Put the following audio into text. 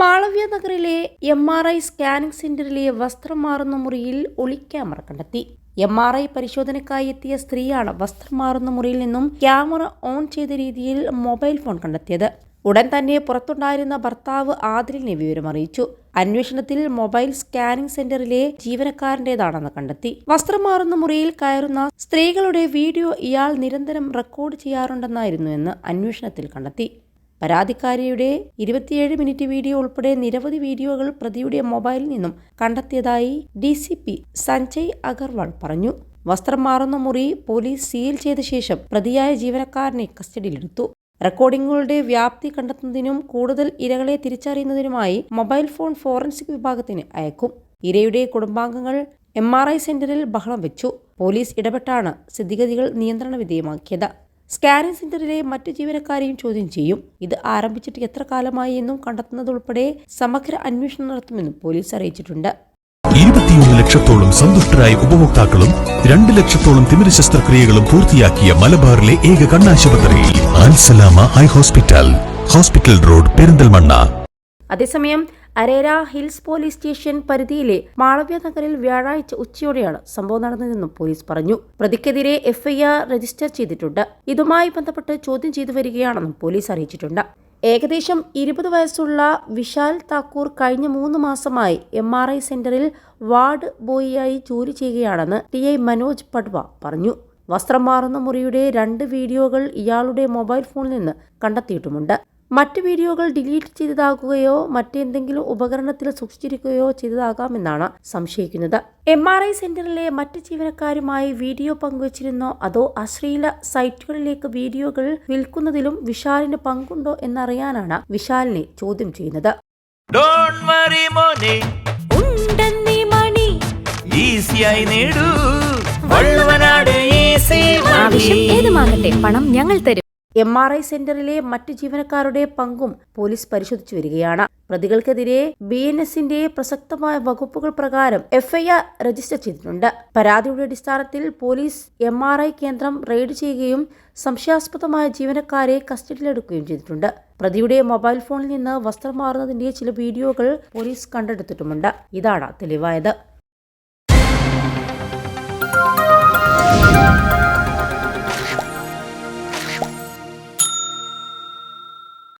മാളവ്യ നഗറിലെ M R I scanning സെന്ററിലെ വസ്ത്രം മാറുന്ന മുറിയിൽ ഒളി ക്യാമറ കണ്ടെത്തി. എം ആർ ഐ പരിശോധനയ്ക്കായി എത്തിയ സ്ത്രീയാണ് വസ്ത്രം മാറുന്ന മുറിയിൽ നിന്നും ക്യാമറ ഓൺ ചെയ്ത രീതിയിൽ മൊബൈൽ ഫോൺ കണ്ടെത്തിയത്. ഉടൻ തന്നെ പുറത്തുണ്ടായിരുന്ന ഭർത്താവ് ആദിലിനെ വിവരമറിയിച്ചു അന്വേഷണത്തിൽ മൊബൈൽ സ്കാനിംഗ് സെന്ററിലെ ജീവനക്കാരന്റേതാണെന്ന് കണ്ടെത്തി. വസ്ത്രം മാറുന്ന മുറിയിൽ കയറുന്ന സ്ത്രീകളുടെ വീഡിയോ ഇയാൾ നിരന്തരം റെക്കോർഡ് ചെയ്യാറുണ്ടെന്നായിരുന്നു എന്ന് അന്വേഷണത്തിൽ കണ്ടെത്തി. പരാതിക്കാരിയുടെ ഇരുപത്തിയേഴ് മിനിറ്റ് വീഡിയോ ഉൾപ്പെടെ നിരവധി വീഡിയോകൾ പ്രതിയുടെ മൊബൈലിൽ നിന്നും കണ്ടെത്തിയതായി D C P Sanjay Agarwal പറഞ്ഞു. വസ്ത്രം മാറുന്ന മുറി പോലീസ് സീൽ ചെയ്ത ശേഷം പ്രതിയായ ജീവനക്കാരനെ കസ്റ്റഡിയിലെടുത്തു. റെക്കോർഡിംഗുകളുടെ വ്യാപ്തി കണ്ടെത്തുന്നതിനും കൂടുതൽ ഇരകളെ തിരിച്ചറിയുന്നതിനുമായി മൊബൈൽ ഫോൺ ഫോറൻസിക് വിഭാഗത്തിന് അയക്കും. ഇരയുടെ കുടുംബാംഗങ്ങൾ എം ആർ ഐ സെന്ററിൽ ബഹളം വെച്ചു. പോലീസ് ഇടപെട്ടാണ് സ്ഥിതിഗതികൾ നിയന്ത്രണ വിധേയമാക്കിയത് സ്കാനിംഗ് സെന്ററിലെ മറ്റു ജീവനക്കാരെയും ചോദ്യം ചെയ്യും. ഇത് ആരംഭിച്ചിട്ട് എത്ര കാലമായി എന്നും കണ്ടെത്തുന്നതുൾപ്പെടെ സമഗ്ര അന്വേഷണം നടത്തുമെന്നും പോലീസ് അറിയിച്ചിട്ടുണ്ട്. ഇരുപത്തിയൊന്ന് ലക്ഷത്തോളം സന്തുഷ്ടരായ ഉപഭോക്താക്കളും രണ്ട് ലക്ഷത്തോളം തിമിര ശസ്ത്രക്രിയകളും പൂർത്തിയാക്കിയ മലബാറിലെ ഏക കണ്ണാശുപത്രി Alsalama eye hospital hospital road Perinthalmanna. അതേസമയം അരേര ഹിൽസ് പോലീസ് സ്റ്റേഷൻ പരിധിയിലെ മാളവ്യ നഗറിൽ വ്യാഴാഴ്ച ഉച്ചയോടെയാണ് സംഭവം നടന്നതെന്നും പോലീസ് പറഞ്ഞു. പ്രതിക്കെതിരെ എഫ്ഐആർ രജിസ്റ്റർ ചെയ്തിട്ടുണ്ട്. ഇതുമായി ബന്ധപ്പെട്ട് ചോദ്യം ചെയ്തു വരികയാണെന്നും പോലീസ് അറിയിച്ചിട്ടുണ്ട്. ഏകദേശം ഇരുപത് വയസ്സുള്ള വിശാൽ താക്കൂർ കഴിഞ്ഞ മൂന്ന് മാസമായി എം ആർ ഐ സെന്ററിൽ വാർഡ് ബോയിയായി ജോലി ചെയ്യുകയാണെന്ന് ടി ഐ മനോജ് പട്വ പറഞ്ഞു. വസ്ത്രം മാറുന്ന മുറിയുടെ രണ്ട് വീഡിയോകൾ ഇയാളുടെ മൊബൈൽ ഫോണിൽ നിന്ന് കണ്ടെത്തിയിട്ടുമുണ്ട്. മറ്റ് വീഡിയോകൾ ഡിലീറ്റ് ചെയ്തതാകുകയോ മറ്റെന്തെങ്കിലും ഉപകരണത്തിൽ സൂക്ഷിച്ചിരിക്കുകയോ ചെയ്തതാകാമെന്നാണ് സംശയിക്കുന്നത്. എം ആർ ഐ സെന്ററിലെ മറ്റ് ജീവനക്കാരുമായി വീഡിയോ പങ്കുവച്ചിരുന്നോ? അതോ അശ്ലീല സൈറ്റുകളിലേക്ക് വീഡിയോകൾ വിൽക്കുന്നതിലും വിശാലിന് പങ്കുണ്ടോ എന്നറിയാനാണ് വിശാലിനെ ചോദ്യം ചെയ്യുന്നത്. ഈസിയായി നേടൂ. വള്ളുവനാട് ഈസി ആവശ്യം ഏതുമാകട്ടെ പണം ഞങ്ങൾ തരും. എം ആർ ഐ സെന്ററിലെ മറ്റ് ജീവനക്കാരുടെ പങ്കും പോലീസ് പരിശോധിച്ചു വരികയാണ്. പ്രതികൾക്കെതിരെ ബി എൻ എസിന്റെ പ്രസക്തമായ വകുപ്പുകൾ പ്രകാരം എഫ്ഐആർ രജിസ്റ്റർ ചെയ്തിട്ടുണ്ട്. പരാതിയുടെ അടിസ്ഥാനത്തിൽ പോലീസ് എം ആർ ഐ കേന്ദ്രം റെയ്ഡ് ചെയ്യുകയും സംശയാസ്പദമായ ജീവനക്കാരെ കസ്റ്റഡിയിലെടുക്കുകയും ചെയ്തിട്ടുണ്ട്. പ്രതിയുടെ മൊബൈൽ ഫോണിൽ നിന്ന് വസ്ത്രം മാറുന്നതിന്റെ ചില വീഡിയോകൾ പോലീസ് കണ്ടെടുത്തിട്ടുമുണ്ട്. ഇതാണ് തെളിവായത്.